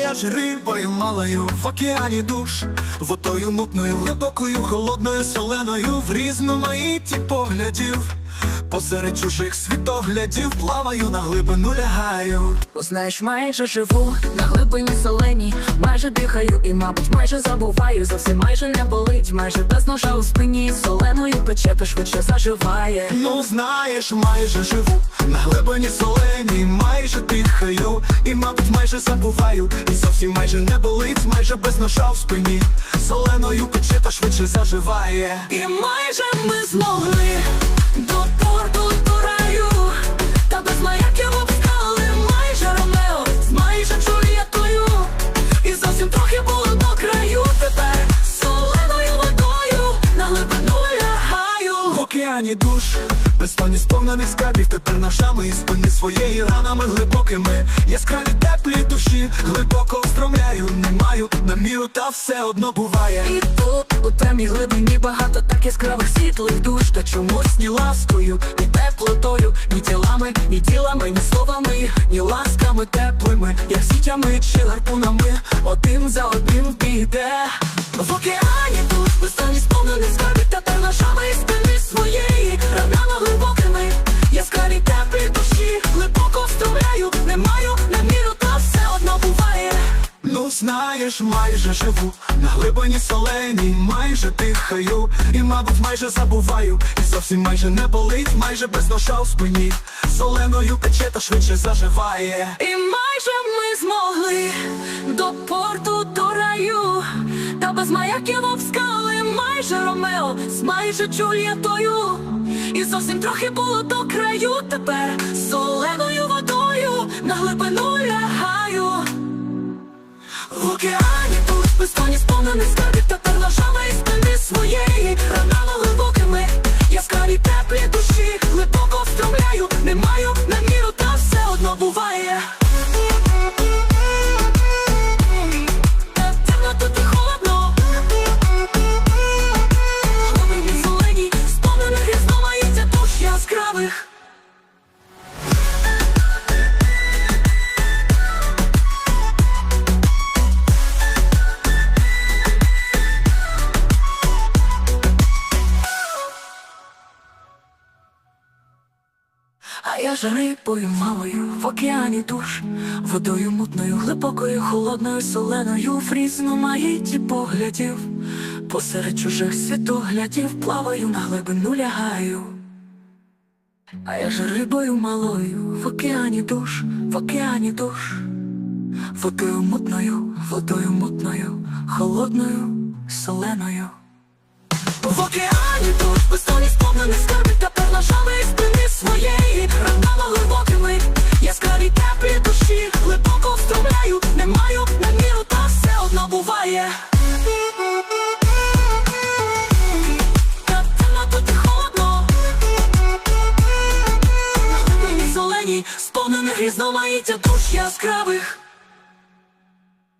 я ж рибою малою в океані душ, водою мутною, глибокою, холодною, соленою, в різноманітті поглядів. Посеред чужих світоглядів плаваю на глибину лягаю. Знаєш, майже живу на глибині соленій, майже дихаю і, мабуть, майже забуваю. Зовсім майже не болить, майже без ножа у спині соленою пече, то швидше заживає. Ну знаєш, майже живу на глибині соленій, майже дихаю і, мабуть, майже забуваю. І зовсім майже не болить, майже без ножа в спині. Соленою пече, та швидше заживає. І майже ми змогли до зовсім трохи було до краю тепер соленою водою на глибину лягаю. В океані душ, без тоні сповнених скарбів, тепер ножами і спини своєї ранами глибокими. Яскраві теплі душі, глибоко не на міру, та все одно буває. І тут у темній глибині багато так яскравих світлих душ, та чомусь ні ласкою, ні теплотою, ні тілами, ні тілами, ні словами, ні ласками теплими, як сітями чи гарпунами, один за одним піде. В океані душ безстані сповнений скарбів, тепер ножами і спини своєї, ранами глибокими, яскраві теплі душі, глибоко встромляю, не маю знаєш, майже живу на глибині соленій, майже дихаю і, мабуть, майже забуваю. І зовсім майже не болить, майже без ножа у спині. Соленою пече та швидше заживає. І майже ми змогли до порту до раю, та без маяків обскали майже Ромео з майже Джульєтою. І зовсім трохи було до краю тепер соленою Океані. Тут без тоні сповнений скарбів Тепер ножами і спини своєї. Ранало глибокими Яскраві теплі душі. Глибоко встромляю Не маю я ж рибою малою в океані душ, водою мутною, глибокою, холодною, соленою, в різноманітті поглядів, посеред чужих світоглядів плаваю на глибину лягаю. А я ж рибою малою в океані душ, в океані душ, водою мутною, водою мутною, холодною, соленою. В океані душ безтоні сповнених скарбів Тепер ножами і спини своєї. Ранами глибокими Яскраві теплі душі. Глибоко встромляю Не маю на міру, та все одно буває. Та тут і холодно. Зелені Сповнених різноманіття душ яскравих